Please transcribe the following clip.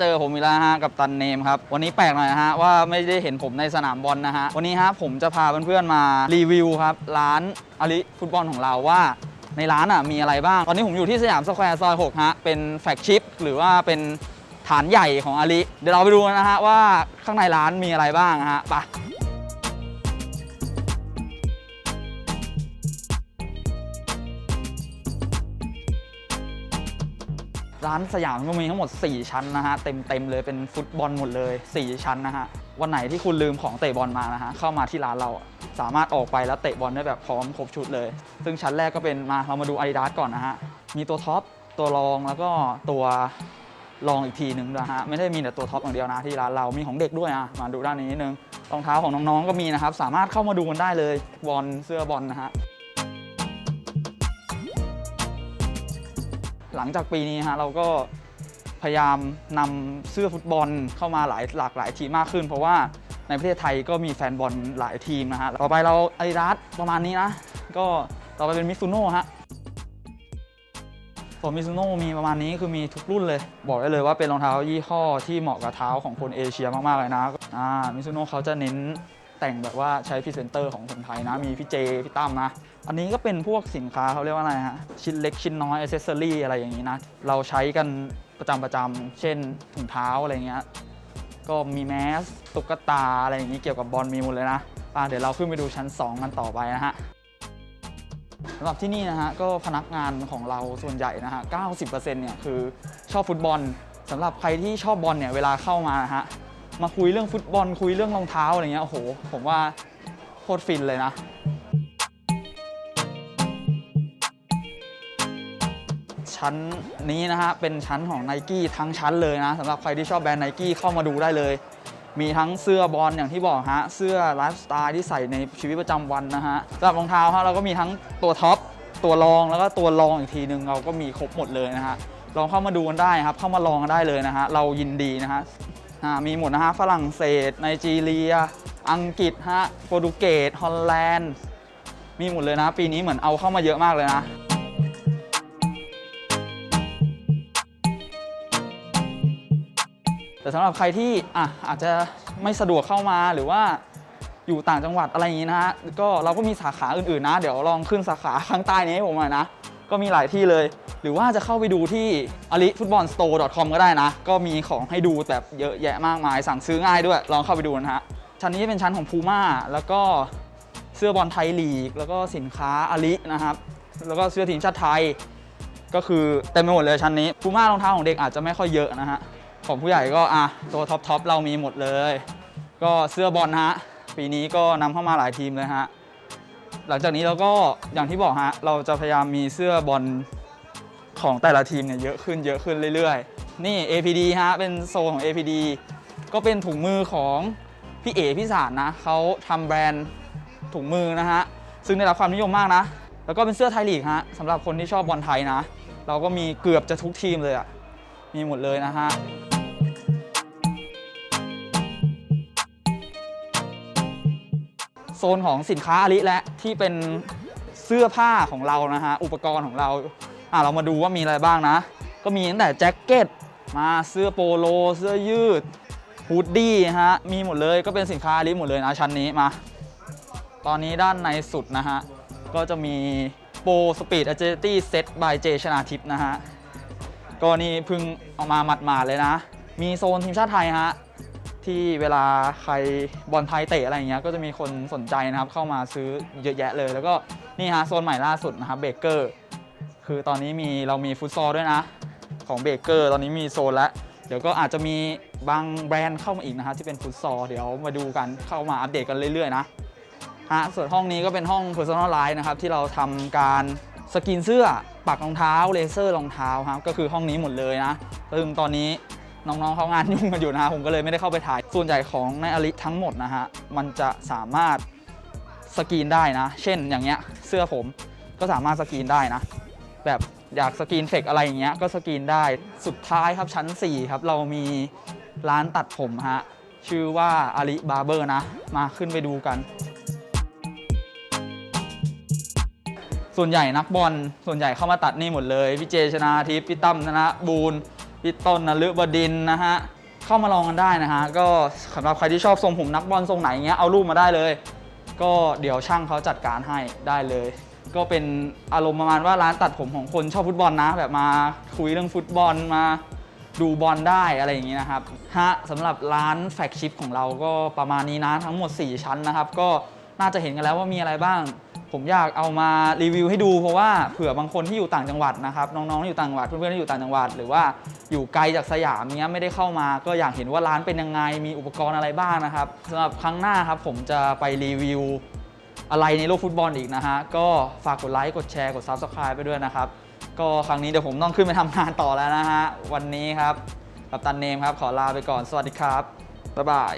เจอผมอีกแล้วฮะกับตันเนมครับ วันนี้แปลกหน่อยนะฮะว่าไม่ได้เห็นผมในสนามบอลนะฮะ วันนี้ฮะผมจะพาเพื่อนๆมารีวิวครับ ร้านอลิฟุตบอลของเราว่าในร้านอะมีอะไรบ้าง ตอนนี้ผมอยู่ที่สยามสแควร์ซอย 6 ฮะ เป็นแฟกชิปหรือว่าเป็นฐานใหญ่ของอลิเดี๋ยวเราไปดูกันนะฮะว่าข้างในร้านมีอะไรบ้างฮะไป ร้านสยามก็มีทั้งหมด 4 ชั้นนะฮะเต็มเต็มๆเลยเป็นฟุตบอลหมดเลย 4 ชั้นนะฮะ วันไหนที่คุณลืมของเตะบอลมานะฮะ เข้ามาที่ร้านเราสามารถออกไปแล้วเตะบอลได้แบบพร้อมครบชุดเลย ซึ่งชั้นแรกก็เป็นมาเรามาดู Adidas ก่อนนะฮะ มีตัวท็อป ตัวรองแล้วก็ตัวรองอีกทีหนึ่งนะฮะ ไม่ได้มีแต่ตัวท็อปอย่างเดียวนะที่ร้านเรามีของเด็กด้วยอะมาดูด้านนี้นิดนึงรองเท้าของน้องๆก็มีนะครับสามารถเข้ามาดูกันได้เลยบอลเสื้อบอลนะฮะ หลังจากปีนี้ฮะเราก็พยายามนำเสื้อฟุตบอลเข้ามาหลายหลากหลายทีมมากขึ้น เพราะว่าในประเทศไทยก็มีแฟนบอลหลายทีมนะฮะ ต่อไปเราอาดิดาสประมาณนี้นะ ก็ต่อไปเป็นมิซูโน่ฮะส่วนมิซูโน่มีประมาณนี้คือมีทุกรุ่นเลย บอกได้เลยว่าเป็นรองเท้ายี่ห้อที่เหมาะกับเท้าของคนเอเชียมากๆเลยนะอ่ามิซูโน่เขาจะเน้น แต่งแบบว่าใช้พรีเซนเตอร์ของคนไทยนะ มีพี่เจ พี่ตั้มนะ อันนี้ก็เป็นพวกสินค้าเขาเรียกว่าอะไรฮะ ชิ้นเล็กชิ้นน้อยอ c เซสซอรี่อะไรอย่างนี้นะ เราใช้กันประจำประจำเช่นถุงเท้าอะไรเงี้ย ก็มีแมสตุ๊กตาอะไรอย่างนี้เกี่ยวกับบอลมีหมดเลยนะป่ะเดี๋ยวเราขึ้นไปดูชั้น 2 กันต่อไปนะฮะสำหรับที่นี่นะฮะก็พนักงานของเราส่วนใหญ่นะฮะ 90%เนี่ยคือชอบฟุตบอลสำหรับใครที่ชอบบอลเนี่ยเวลาเข้ามานะฮะ มาคุยเรื่องฟุตบอลคุยเรื่องรองเท้าอะไรเงี้ยโอ้โห ผมว่าโคตรฟินเลยนะชั้นนี้นะฮะ เป็นชั้นของ n i กี้ทั้งชั้นเลยนะสำหรับใครที่ชอบแบรนด์ n i กี้เข้ามาดูได้เลย มีทั้งเสื้อบอลอย่างที่บอกฮะ เสื้อไลฟ์สไตล์ที่ใส่ในชีวิตประจำวันนะฮะสำหรับรองเท้าฮะเราก็มีทั้งตัวท็อป ตัวรองแล้วก็ตัวรองอีกทีหนึ่งเราก็มีครบหมดเลยนะฮะลองเข้ามาดูกันได้ครับ เข้ามาลองกันได้เลยนะฮะเรายินดีนะฮะ มีหมดนะฮะฝรั่งเศสไนจีเรีย อังกฤษฮะโปรตุเกสฮอลแลนด์ มีหมดเลยนะ ปีนี้เหมือนเอาเข้ามาเยอะมากเลยนะแต่สำหรับใครที่อะอาจจะไม่สะดวกเข้ามาหรือว่าอยู่ต่างจังหวัดอะไรอย่างนี้นะฮะก็เราก็มีสาขาอื่นๆนะ เดี๋ยวลองขึ้นสาขาข้างใต้นี้ให้ผมหน่อยนะ ก็มีหลายที่เลย หรือว่าจะเข้าไปดูที่ ali football store com ก็ได้นะ ก็มีของให้ดูแบบเยอะแยะมากมาย สั่งซื้อง่ายด้วย ลองเข้าไปดูนะฮะ ชั้นนี้เป็นชั้นของ Puma แล้วก็เสื้อบอลไทยลีก แล้วก็สินค้า ali นะครับ แล้วก็เสื้อทีมชาติไทย ก็คือเต็มไปหมดเลยชั้นนี้ Puma รองเท้าของเด็กอาจจะไม่ค่อยเยอะนะฮะ ของผู้ใหญ่ก็อะตัวท็อปทอปเรามีหมดเลย ก็เสื้อบอลฮะ ปีนี้ก็นำเข้ามาหลายทีมเลยฮะ หลังจากนี้เราก็อย่างที่บอกฮะ เราจะพยายามมีเสื้อบอล ของแต่ละทีมเนี่ยเยอะขึ้นเยอะขึ้นเรื่อยๆ นี่ APD ฮะ เป็นโซนของ APD ก็เป็นถุงมือของพี่เอพี่สารนะเขาทำแบรนด์ถุงมือนะฮะ ซึ่งได้รับความนิยมมากนะ แล้วก็เป็นเสื้อไทยลีกฮะสำหรับคนที่ชอบบอลไทยนะ เราก็มีเกือบจะทุกทีมเลยอะมีหมดเลยนะฮะโซนของสินค้าอลิและที่เป็นเสื้อผ้าของเรานะฮะ อุปกรณ์ของเรา อะเรามาดูว่ามีอะไรบ้างนะ ก็มีตั้งแต่แจ็คเก็ตมาเสื้อโปโล เสื้อยืดฮูดดี้ฮะมีหมดเลยก็เป็นสินค้าลิหมดเลยนะชั้นนี้มา ตอนนี้ด้านในสุดนะฮะ ก็จะมีโปรสปีด a อ i l i t y Set by J ชนาทิพนะฮะก็นี่เพิ่งเอามาหมาดๆเลยนะ มีโซนทีมชาติไทยฮะที่เวลาใครบอลไทยเตะอะไรเงี้ยก็จะมีคนสนใจนะครับเข้ามาซื้อเยอะแยะเลย แล้วก็นี่ฮะโซนใหม่ล่าสุดนะครับเบเกอร์ คือตอนนี้มีเรามีฟุตซอลด้วยนะ ของเบเกอร์ตอนนี้มีโซนแล้ว เดี๋ยวก็อาจจะมีบางแบรนด์เข้ามาอีกนะฮะที่เป็นฟุตซอลเดี๋ยวมาดูกันเข้ามาอัปเดตกันเรื่อยๆนะฮะส่วนห้องนี้ก็เป็นห้อง Personal Line นะครับที่เราทำการสกรีนเสื้อปักรองเท้าเลเซอร์รองเท้าครับก็คือห้องนี้หมดเลยนะซึ่งตอนนี้น้องๆเขางานยุ่งกันอยู่นะฮะผมก็เลยไม่ได้เข้าไปถ่าย ส่วนใหญ่ของในอลิทั้งหมดนะฮะมันจะสามารถสกรีนได้นะ เช่นอย่างเงี้ยเสื้อผมก็สามารถสกรีนได้นะ แบบอยากสกรีนเฟกอะไรอย่างเงี้ยก็สกรีนได้สุดท้ายครับชั้น 4 ครับเรามีร้านตัดผมฮะ ชื่อว่าอาลิบาร์เบอร์นะ มาขึ้นไปดูกัน ส่วนใหญ่นักบอลส่วนใหญ่เข้ามาตัดนี่หมดเลย พี่เจชนาทิพย์พี่ตั้มธนบูลพี่ต้นนฤบดินนะฮะ เข้ามาลองกันได้นะฮะ ก็สำหรับใครที่ชอบทรงผมนักบอลทรงไหนเงี้ยเอารูปมาได้เลย ก็เดี๋ยวช่างเขาจัดการให้ได้เลย ก็เป็นอารมณ์ประมาณว่าร้านตัดผมของคนชอบฟุตบอลนะ แบบมาคุยเรื่องฟุตบอลมาดูบอลได้อะไรอย่างนี้นะครับฮะสำหรับร้านแฟกชิปของเราก็ประมาณนี้นะทั้งหมด 4 ชั้นนะครับ ก็น่าจะเห็นกันแล้วว่ามีอะไรบ้าง ผมอยากเอามารีวิวให้ดูเพราะว่าเผื่อบางคนที่อยู่ต่างจังหวัดนะครับน้องๆที่อยู่ต่างจังหวัดเพื่อนๆที่อยู่ต่างจังหวัด หรือว่าอยู่ไกลจากสยามเนี้ยไม่ได้เข้ามา ก็อยากเห็นว่าร้านเป็นยังไงมีอุปกรณ์อะไรบ้างนะครับสำหรับครั้งหน้าครับผมจะไปรีวิว อะไรในโลกฟุตบอลอีกนะฮะ ก็ฝากกดไลค์กดแชร์กด Subscribe ไปด้วยนะครับ ก็ครั้งนี้เดี๋ยวผมต้องขึ้นไปทำงานต่อแล้วนะฮะ วันนี้ครับกับตันเนมครับ ขอลาไปก่อนสวัสดีครับบ๊ายบาย